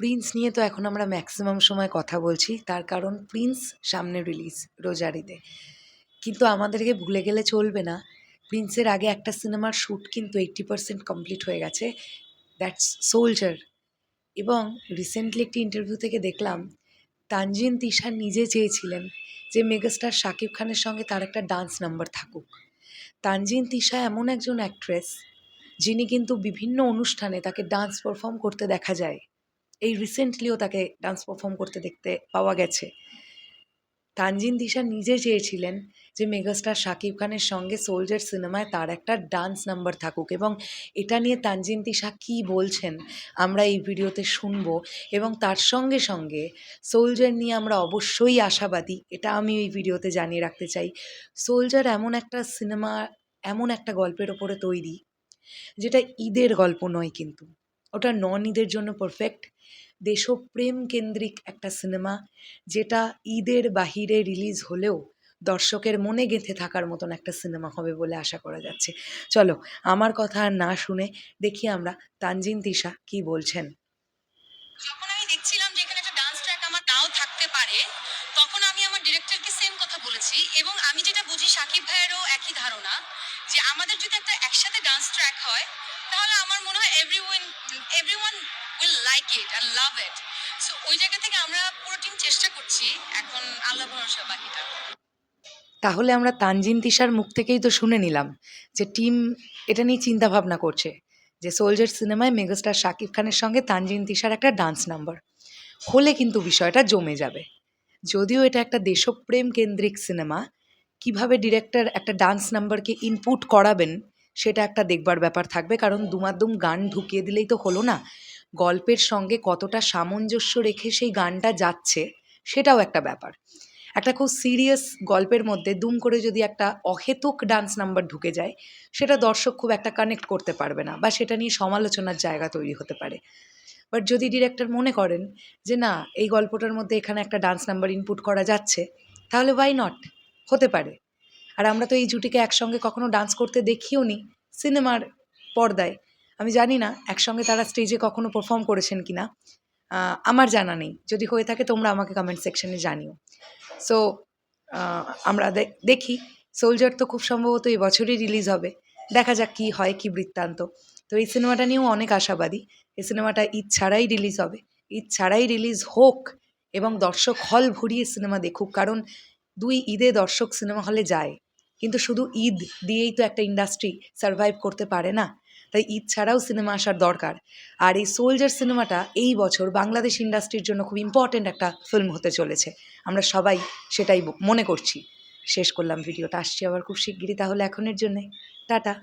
Prince নিয়ে তো এখন আমরা ম্যাক্সিমাম সময় কথা বলছি। তার কারণ প্রিন্স সামনে রিলিজ রোজারিতে। কিন্তু আমাদেরকে ভুলে গেলে চলবে না। প্রিন্সের আগে একটা সিনেমার শ্যুট কিন্তু এইট্টি পার্সেন্ট কমপ্লিট হয়ে গেছে। দ্যাটস সোলজার এবং রিসেন্টলি একটি ইন্টারভিউ থেকে দেখলাম, তানজিন তিশা নিজে চেয়েছিলেন যে মেগাস্টার শাকিব খানের সঙ্গে তার একটা ডান্স নাম্বার থাকুক। তানজিন তিশা এমন একজন অ্যাক্ট্রেস যিনি কিন্তু বিভিন্ন অনুষ্ঠানে তাকে ডান্স পারফর্ম করতে দেখা যায়। এই রিসেন্টলিও তাকে ডান্স পারফর্ম করতে দেখতে পাওয়া গেছে। তানজিন দিশা নিজে চেয়েছিলেন যে মেগাস্টার শাকিব খানের সঙ্গে সোলজার সিনেমায় তার একটা ডান্স নাম্বার থাকুক এবং এটা নিয়ে তানজিন দিশা কী বলছেন আমরা এই ভিডিওতে শুনব এবং তার সঙ্গে সঙ্গে সোলজার নিয়ে আমরা অবশ্যই আশাবাদী, এটা আমি এই ভিডিওতে জানিয়ে রাখতে চাই। সোলজার এমন একটা সিনেমা এমন একটা গল্পের ওপরে তৈরি, যেটা ঈদের গল্প নয় কিন্তু। ওটা নন ঈদের জন্য পারফেক্ট দেশপ্রেম কেন্দ্রিক একটা সিনেমা যেটা ঈদের বাহিরে রিলিজ হলেও দর্শকের মনে গেঁথে থাকার মতন একটা সিনেমা হবে বলে আশা করা যাচ্ছে। চলো, আমার কথা আর না শুনে দেখি আমরা তানজিন, তিশা কি বলছেন। যখন আমি দেখছিলাম যে এখানে একটা ডান্স ট্র্যাক আমার নাও থাকতে পারে, তখন আমি আমার ডিরেক্টরকে সেম কথা বলেছি এবং আমি যেটা বুঝি সাকিব ভাইয়েরও একই ধারণা যে আমাদের যদি একটা একসাথে ডান্স ট্র্যাক হয় তাহলে আমার মনে হয় everyone everyone will like it and love it so ওই জায়গা থেকে আমরা পুরো টিম চেষ্টা করছি এখন আল্লাহ ভরসা বাকিটা। তাহলে আমরা তানজিন তিশার মুখ থেকেই তো শুনে নিলাম যে টিম এটা নিয়ে চিন্তা ভাবনা করছে যে সোলজার সিনেমায় মেগাস্টার শাকিব খানের সঙ্গে তানজিন তিশার একটা ডান্স নাম্বার হলে কিন্তু বিষয়টা জমে যাবে। যদিও এটা একটা দেশপ্রেম কেন্দ্রিক সিনেমা কীভাবে ডিরেক্টর একটা ডান্স নাম্বারকে ইনপুট করাবেন সেটা একটা দেখবার ব্যাপার থাকবে। কারণ দুমাদুম গান ঢুকিয়ে দিলেই তো হলো না। গল্পের সঙ্গে কতটা সামঞ্জস্য রেখে সেই গানটা যাচ্ছে, সেটাও একটা ব্যাপার। একটা খুব সিরিয়াস গল্পের মধ্যে দুম করে যদি একটা অহেতুক ডান্স নাম্বার ঢুকে যায়, সেটা দর্শক খুব একটা কানেক্ট করতে পারবে না বা সেটা নিয়ে সমালোচনার জায়গা তৈরি হতে পারে। বাট যদি ডিরেক্টর মনে করেন যে, না, এই গল্পটার মধ্যে এখানে একটা ডান্স নাম্বার ইনপুট করা যাচ্ছে, তাহলে ওয়াই নট হতে পারে। আর আমরা তো এই জুটিকে একসঙ্গে কখনো ডান্স করতে দেখিও নি সিনেমার পর্দায়। আমি জানি না একসঙ্গে তারা স্টেজে কখনো পারফর্ম করেছেন কি না আমার জানা নেই। যদি হয়ে থাকে তোমরা আমাকে কমেন্ট সেকশনে জানিও। সো আমরা দেখি। সোলজার তো খুব সম্ভবত এই বছরই রিলিজ হবে। দেখা যাক কী হয়, কী বৃত্তান্ত। তো এই সিনেমাটা নিয়েও অনেক আশাবাদী। এই সিনেমাটা ঈদ ছাড়াই রিলিজ হবে। ঈদ ছাড়াই রিলিজ হোক এবং দর্শক হল ভরিয়ে সিনেমা দেখুক। কারণ দুই ঈদে দর্শক সিনেমা হলে যায়। কিন্তু শুধু ঈদ দিয়েই তো একটা ইন্ডাস্ট্রি সারভাইভ করতে পারে না। তাই ঈদ ছাড়াও সিনেমা আসার দরকার। আর এই সোলজার সিনেমাটা এই বছর বাংলাদেশ ইন্ডাস্ট্রির জন্য খুব ইম্পর্ট্যান্ট একটা ফিল্ম হতে চলেছে। আমরা সবাই সেটাই মনে করছি। শেষ করলাম ভিডিওটা আসছি আবার খুব শিগগিরই তাহলে এখনের জন্যে। টাটা।